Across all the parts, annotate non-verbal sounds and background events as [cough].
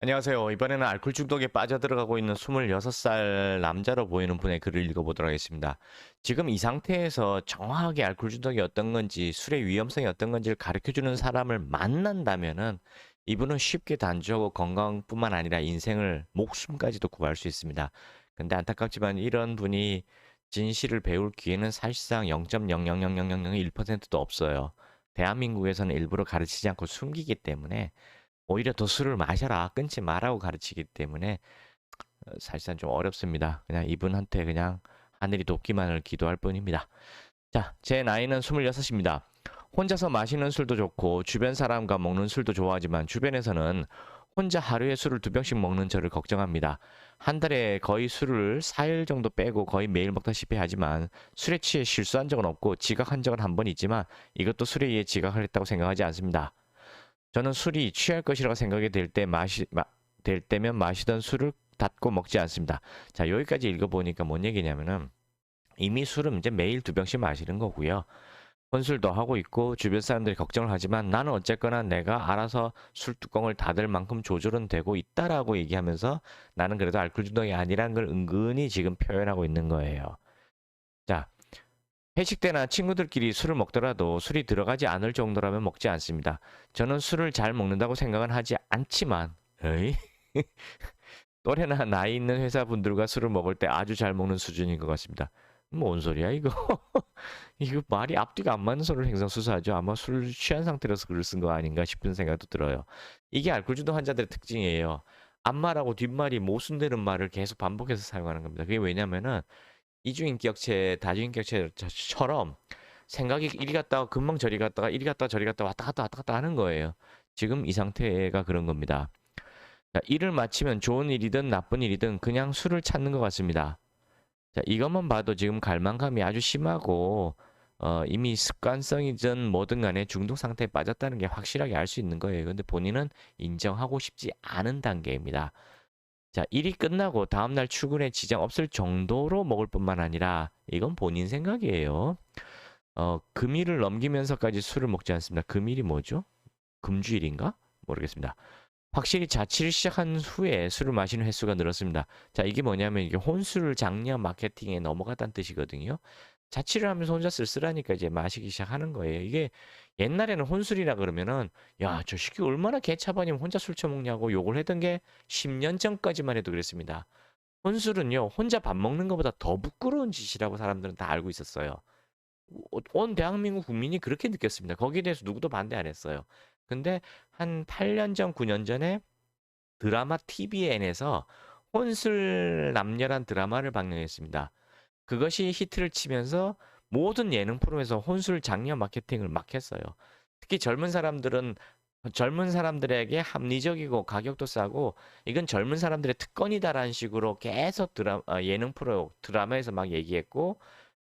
안녕하세요. 이번에는 알코올 중독에 빠져들어가고 있는 26살 남자로 보이는 분의 글을 읽어보도록 하겠습니다. 지금 이 상태에서 정확하게 알코올 중독이 어떤 건지, 술의 위험성이 어떤 건지를 가르쳐주는 사람을 만난다면은 이분은 쉽게 단주하고 건강뿐만 아니라 인생을, 목숨까지도 구할 수 있습니다. 근데 안타깝지만 이런 분이 진실을 배울 기회는 사실상 0.0000001%도 없어요. 대한민국에서는 일부러 가르치지 않고 숨기기 때문에 오히려 더 술을 마셔라, 끊지 말라고 가르치기 때문에 어, 사실상 좀 어렵습니다. 그냥 이분한테 그냥 하늘이 돕기만을 기도할 뿐입니다. 자, 제 나이는 26입니다. 혼자서 마시는 술도 좋고 주변 사람과 먹는 술도 좋아하지만 주변에서는 혼자 하루에 술을 두 병씩 먹는 저를 걱정합니다. 한 달에 거의 술을 4일 정도 빼고 거의 매일 먹다시피 하지만 술에 취해 실수한 적은 없고 지각한 적은 한 번 있지만 이것도 술에 의해 지각을 했다고 생각하지 않습니다. 저는 술이 취할 것이라고 생각이 될 때 마시 마, 될 때면 마시던 술을 닫고 먹지 않습니다. 자, 여기까지 읽어보니까 뭔 얘기냐면은 이미 술은 이제 매일 두 병씩 마시는 거고요. 혼술도 하고 있고 주변 사람들이 걱정을 하지만 나는 어쨌거나 내가 알아서 술 뚜껑을 닫을 만큼 조절은 되고 있다라고 얘기하면서 나는 그래도 알코올 중독이 아니란 걸 은근히 지금 표현하고 있는 거예요. 자, 회식 때나 친구들끼리 술을 먹더라도 술이 들어가지 않을 정도라면 먹지 않습니다. 저는 술을 잘 먹는다고 생각은 하지 않지만, 에이? [laughs] 또래나 나이 있는 회사분들과 술을 먹을 때 아주 잘 먹는 수준인 것 같습니다. 뭔 소리야 이거? [laughs] 이거 말이 앞뒤가 안 맞는 소리를 행성수사하죠. 아마 술 취한 상태라서 글을 쓴 거 아닌가 싶은 생각도 들어요. 이게 알코올 중독 환자들의 특징이에요. 앞말하고 뒷말이 모순되는 말을 계속 반복해서 사용하는 겁니다. 그게 왜냐면은 이중인격체, 다중인격체처럼 생각이 이리 갔다가 금방 저리 갔다가 이리 갔다가 저리 갔다가 왔다 갔다 왔다 갔다 하는 거예요. 지금 이 상태가 그런 겁니다. 자, 일을 마치면 좋은 일이든 나쁜 일이든 그냥 술을 찾는 것 같습니다. 자, 이것만 봐도 지금 갈망감이 아주 심하고 어, 이미 습관성이든 뭐든 간에 중독 상태에 빠졌다는 게 확실하게 알 수 있는 거예요. 근데 본인은 인정하고 싶지 않은 단계입니다. 자, 일이 끝나고 다음날 출근에 지장 없을 정도로 먹을 뿐만 아니라 이건 본인 생각이에요. 어, 금일을 넘기면서까지 술을 먹지 않습니다. 금일이 뭐죠? 금주일인가? 모르겠습니다. 확실히 자취를 시작한 후에 술을 마시는 횟수가 늘었습니다. 자, 이게 뭐냐면 이게 혼술 장려 마케팅에 넘어갔다는 뜻이거든요. 자취를 하면서 혼자 쓸쓸하니까 이제 마시기 시작하는 거예요. 이게 옛날에는 혼술이라 그러면은 야, 저 새끼 얼마나 개차반이면 혼자 술 처먹냐고 욕을 했던 게 10년 전까지만 해도 그랬습니다. 혼술은요, 혼자 밥 먹는 것보다 더 부끄러운 짓이라고 사람들은 다 알고 있었어요. 온 대한민국 국민이 그렇게 느꼈습니다. 거기에 대해서 누구도 반대 안 했어요. 근데 한 8년 전, 9년 전에 드라마 TVN에서 혼술 남녀란 드라마를 방영했습니다. 그것이 히트를 치면서 모든 예능 프로에서 혼술 장려 마케팅을 막 했어요. 특히 젊은 사람들은 젊은 사람들에게 합리적이고 가격도 싸고 이건 젊은 사람들의 특권이다라는 식으로 계속 드라 어, 예능 프로 드라마에서 막 얘기했고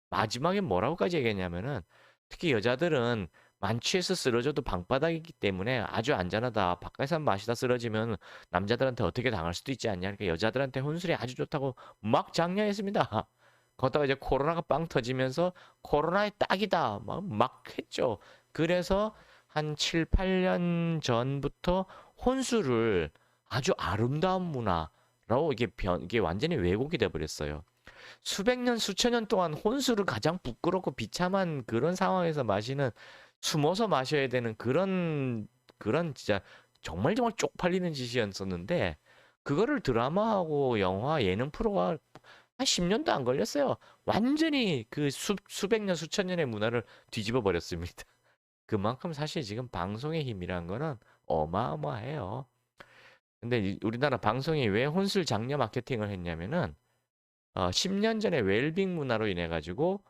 마지막에 뭐라고까지 얘기했냐면은 특히 여자들은 만취해서 쓰러져도 방바닥이기 때문에 아주 안전하다. 바깥에서 마시다 쓰러지면 남자들한테 어떻게 당할 수도 있지 않냐. 그러니까 여자들한테 혼술이 아주 좋다고 막 장려했습니다. 거기다가 이제 코로나가 빵 터지면서 코로나의 딱이다. 막, 막 했죠. 그래서 한 7, 8년 전부터 혼술을 아주 아름다운 문화라고 이게 변, 이게 완전히 왜곡이 돼 버렸어요. 수백 년, 수천 년 동안 혼술을 가장 부끄럽고 비참한 그런 상황에서 마시는 숨어서 마셔야 되는 그런 그런 진짜 정말 정말 쪽팔리는 짓이었었는데 그거를 드라마하고 영화 예능 프로가 한 10년도 안 걸렸어요. 완전히 그 수, 수백 년 수천 년의 문화를 뒤집어 버렸습니다. [laughs] 그만큼 사실 지금 방송의 힘이란 거는 어마어마해요. 근데 우리나라 방송이 왜 혼술 장려 마케팅을 했냐면은 어, 10년 전에 웰빙 문화로 인해 가지고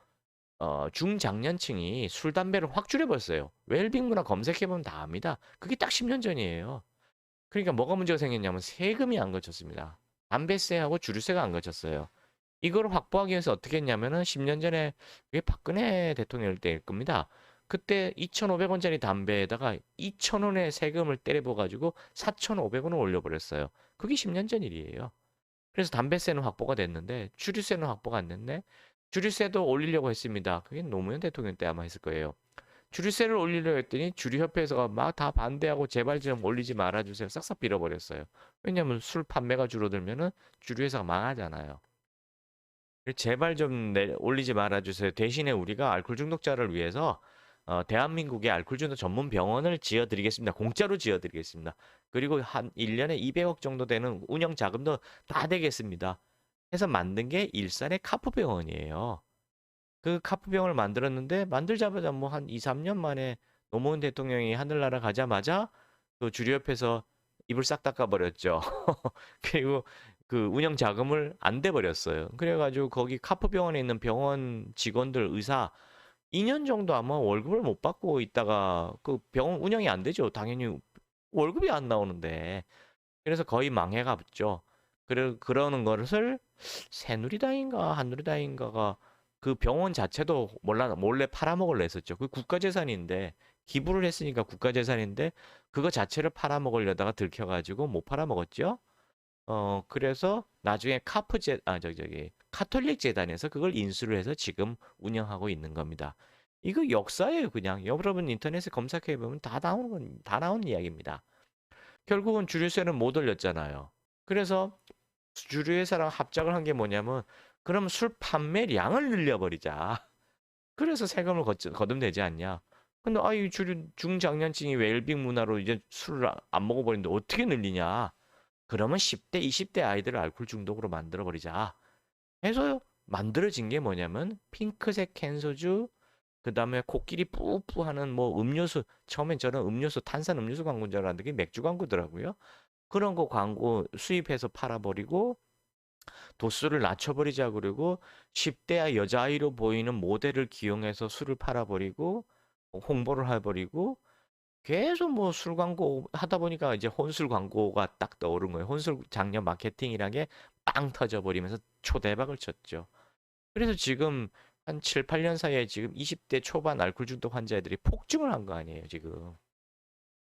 어, 중장년층이 술 담배를 확 줄여버렸어요. 웰빙 문화 검색해보면 다 압니다. 그게 딱 10년 전이에요. 그러니까 뭐가 문제가 생겼냐면 세금이 안 거쳤습니다. 담배세하고 주류세가 안 거쳤어요. 이걸 확보하기 위해서 어떻게 했냐면은 10년 전에 그게 박근혜 대통령 때일 겁니다. 그때 2,500원짜리 담배에다가 2,000원의 세금을 때려부어가지고 4,500원을 올려버렸어요. 그게 10년 전 일이에요. 그래서 담배세는 확보가 됐는데 주류세는 확보가 안 됐네. 주류세도 올리려고 했습니다. 그게 노무현 대통령 때 아마 했을 거예요. 주류세를 올리려 했더니 주류협회에서 막 다 반대하고 제발 좀 올리지 말아주세요. 싹싹 빌어버렸어요. 왜냐면 술 판매가 줄어들면은 주류회사가 망하잖아요. 제발 좀 내- 올리지 말아주세요. 대신에 우리가 알코올 중독자를 위해서 어, 대한민국에 알코올 중독 전문 병원을 지어드리겠습니다. 공짜로 지어드리겠습니다. 그리고 한 1년에 200억 정도 되는 운영 자금도 다 되겠습니다. 해서 만든 게 일산의 카프병원이에요. 그 카프병원을 만들었는데 만들자마자 뭐 한 2, 3년 만에 노무현 대통령이 하늘나라 가자마자 그 주류협회에서 입을 싹 닦아버렸죠. [laughs] 그리고 그 운영 자금을 안돼 버렸어요. 그래가지고 거기 카프병원에 있는 병원 직원들 의사 2년 정도 아마 월급을 못 받고 있다가 그 병원 운영이 안 되죠. 당연히 월급이 안 나오는데. 그래서 거의 망해갔죠. 그래, 그러는 것을 새누리당인가 한누리당인가가 그 병원 자체도 몰라, 몰래 팔아먹으려 했었죠. 그 국가재산인데, 기부를 했으니까 국가재산인데, 그거 자체를 팔아먹으려다가 들켜가지고 못 팔아먹었죠. 어, 그래서 나중에 카프 제, 아, 저기, 저기, 카톨릭 재단에서 그걸 인수를 해서 지금 운영하고 있는 겁니다. 이거 역사예요, 그냥. 여러분 인터넷에 검색해 보면 다 나오는 건, 다 나오는 이야기입니다. 결국은 주류세는 못 올렸잖아요. 그래서 주류회사랑 합작을 한 게 뭐냐면, 그럼 술 판매량을 늘려버리자. [laughs] 그래서 세금을 거, 거둠되지 않냐. 근데 아이 주류 중장년층이 웰빙 문화로 이제 술을 안 먹어버리는데 어떻게 늘리냐. 그러면 10대, 20대 아이들을 알코올 중독으로 만들어 버리자. 해서 만들어진 게 뭐냐면 핑크색 캔 소주, 그 다음에 코끼리 뿌뿌하는 뭐 음료수, 처음엔 저는 음료수, 탄산 음료수 광고인 줄 알았는데 그게 맥주 광고더라고요. 그런 거 광고 수입해서 팔아버리고 도수를 낮춰버리자 그러고 10대 여자아이로 보이는 모델을 기용해서 술을 팔아버리고 홍보를 해버리고 계속 뭐 술 광고 하다 보니까 이제 혼술 광고가 딱 떠오른 거예요. 혼술 장려 마케팅이란 게 빵 터져 버리면서 초대박을 쳤죠. 그래서 지금 한 7, 8년 사이에 지금 20대 초반 알코올 중독 환자들이 폭증을 한 거 아니에요, 지금.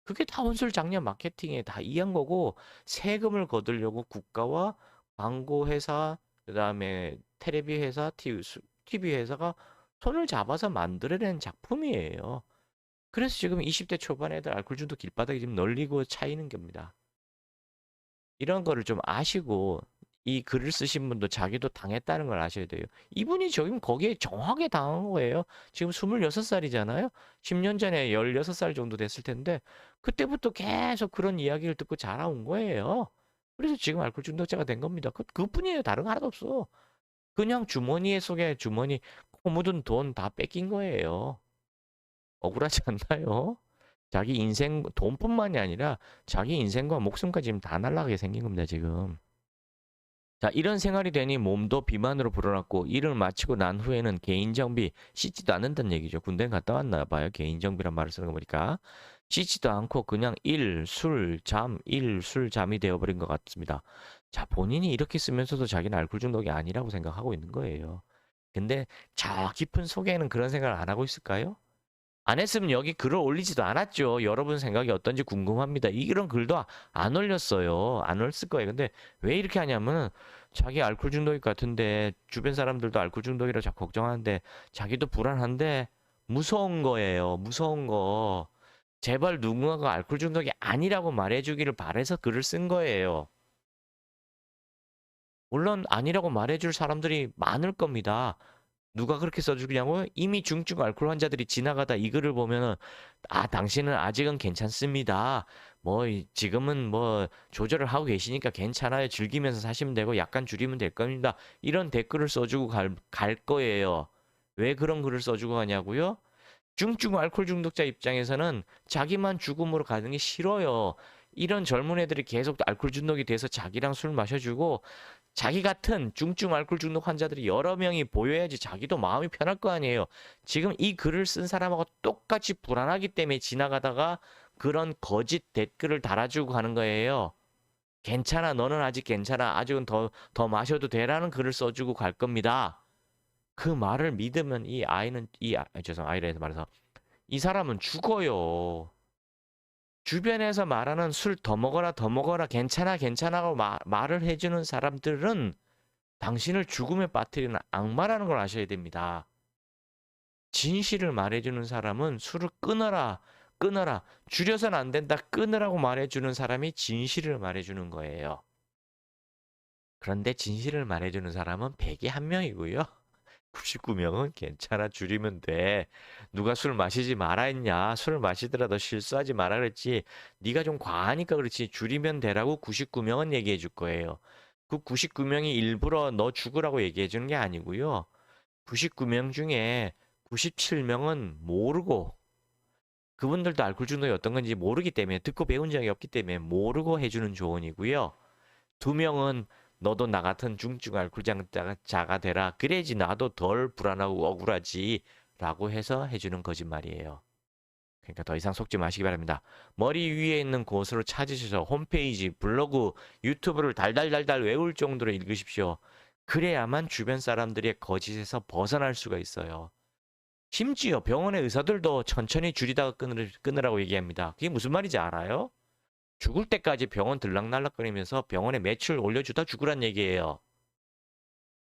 그게 다 혼술 장려 마케팅에 다 이한 거고 세금을 거두려고 국가와 광고 회사, 그다음에 텔레비 회사, TV 회사가 손을 잡아서 만들어낸 작품이에요. 그래서 지금 20대 초반 애들 알코올 중독 길바닥에 지금 널리고 차이는 겁니다. 이런 거를 좀 아시고 이 글을 쓰신 분도 자기도 당했다는 걸 아셔야 돼요. 이분이 지금 거기에 정확하게 당한 거예요. 지금 26살이잖아요. 10년 전에 16살 정도 됐을 텐데 그때부터 계속 그런 이야기를 듣고 자라온 거예요. 그래서 지금 알코올 중독자가 된 겁니다. 그, 그뿐이에요. 다른 거 하나도 없어. 그냥 주머니에 속에 주머니 코 묻은 돈 다 뺏긴 거예요. 억울하지 [laughs] 않나요? 자기 인생 돈뿐만이 아니라 자기 인생과 목숨까지 지금 다 날라가게 생긴 겁니다, 지금. 자, 이런 생활이 되니 몸도 비만으로 불어났고 일을 마치고 난 후에는 개인 정비 씻지도 않는다는 얘기죠. 군대 갔다 왔나 봐요. 개인 정비란 말을 쓰는 거 보니까 씻지도 않고 그냥 일, 술, 잠, 일, 술, 잠이 되어버린 것 같습니다. 자, 본인이 이렇게 쓰면서도 자기는 알코올 중독이 아니라고 생각하고 있는 거예요. 근데 저 깊은 속에는 그런 생각을 안 하고 있을까요? 안 했으면 여기 글을 올리지도 않았죠. 여러분 생각이 어떤지 궁금합니다. 이런 글도 안 올렸어요. 안 올렸을 거예요. 근데 왜 이렇게 하냐면 자기 알코올 중독일 것 같은데 주변 사람들도 알코올 중독이라 자꾸 걱정하는데 자기도 불안한데 무서운 거예요. 무서운 거. 제발 누군가가 알코올 중독이 아니라고 말해주기를 바래서 글을 쓴 거예요. 물론 아니라고 말해줄 사람들이 많을 겁니다. 누가 그렇게 써주냐고요? 이미 중증 알코올 환자들이 지나가다 이 글을 보면은 아 당신은 아직은 괜찮습니다. 뭐 지금은 뭐 조절을 하고 계시니까 괜찮아요. 즐기면서 사시면 되고 약간 줄이면 될 겁니다. 이런 댓글을 써주고 갈, 갈 거예요. 왜 그런 글을 써주고 가냐고요? 중증 알코올 중독자 입장에서는 자기만 죽음으로 가는 게 싫어요. 이런 젊은 애들이 계속 알코올 중독이 돼서 자기랑 술 마셔주고 자기 같은 중증 알코올 중독 환자들이 여러 명이 보여야지 자기도 마음이 편할 거 아니에요. 지금 이 글을 쓴 사람하고 똑같이 불안하기 때문에 지나가다가 그런 거짓 댓글을 달아주고 가는 거예요. 괜찮아, 너는 아직 괜찮아, 아직은 더, 더 마셔도 돼라는 글을 써주고 갈 겁니다. 그 말을 믿으면 이 아이는, 이, 아, 죄송, 아이라 해서 말해서, 이 사람은 죽어요. 주변에서 말하는 술 더 먹어라 더 먹어라 괜찮아 괜찮아고 마, 말을 해주는 사람들은 당신을 죽음에 빠뜨리는 악마라는 걸 아셔야 됩니다. 진실을 말해주는 사람은 술을 끊어라, 끊어라, 줄여서는 안 된다, 끊으라고 말해주는 사람이 진실을 말해주는 거예요. 그런데 진실을 말해주는 사람은 100에 한 명이고요. 99명은 괜찮아, 줄이면 돼. 누가 술 마시지 마라 했냐? 술 마시더라도 실수하지 마라 그랬지. 네가 좀 과하니까 그렇지. 줄이면 되라고 99명은 얘기해 줄 거예요. 그 99명이 일부러 너 죽으라고 얘기해 주는 게 아니고요. 99명 중에 97명은 모르고 그분들도 알코올 중독이 어떤 건지 모르기 때문에 듣고 배운 적이 없기 때문에 모르고 해주는 조언이고요. 두 명은 너도 나 같은 중증 알코올장자가 되라. 그래야지 나도 덜 불안하고 억울하지. 라고 해서 해주는 거짓말이에요. 그러니까 더 이상 속지 마시기 바랍니다. 머리 위에 있는 곳으로 찾으셔서 홈페이지, 블로그, 유튜브를 달달달달 외울 정도로 읽으십시오. 그래야만 주변 사람들의 거짓에서 벗어날 수가 있어요. 심지어 병원의 의사들도 천천히 줄이다가 끊으, 끊으라고 얘기합니다. 그게 무슨 말인지 알아요? 죽을 때까지 병원 들락날락거리면서 병원에 매출 올려주다 죽으란 얘기예요.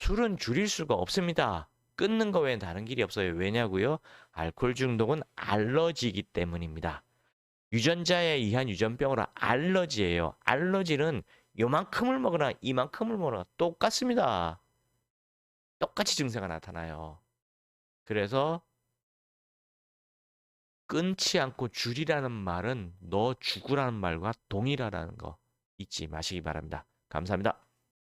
술은 줄일 수가 없습니다. 끊는 거 외엔 다른 길이 없어요. 왜냐고요? 알코올 중독은 알러지이기 때문입니다. 유전자에 의한 유전병으로 알러지예요. 알러지는 요만큼을 먹으나 이만큼을 먹으나 똑같습니다. 똑같이 증세가 나타나요. 그래서 끊지 않고 줄이라는 말은 너 죽으라는 말과 동일하다는 거 잊지 마시기 바랍니다. 감사합니다.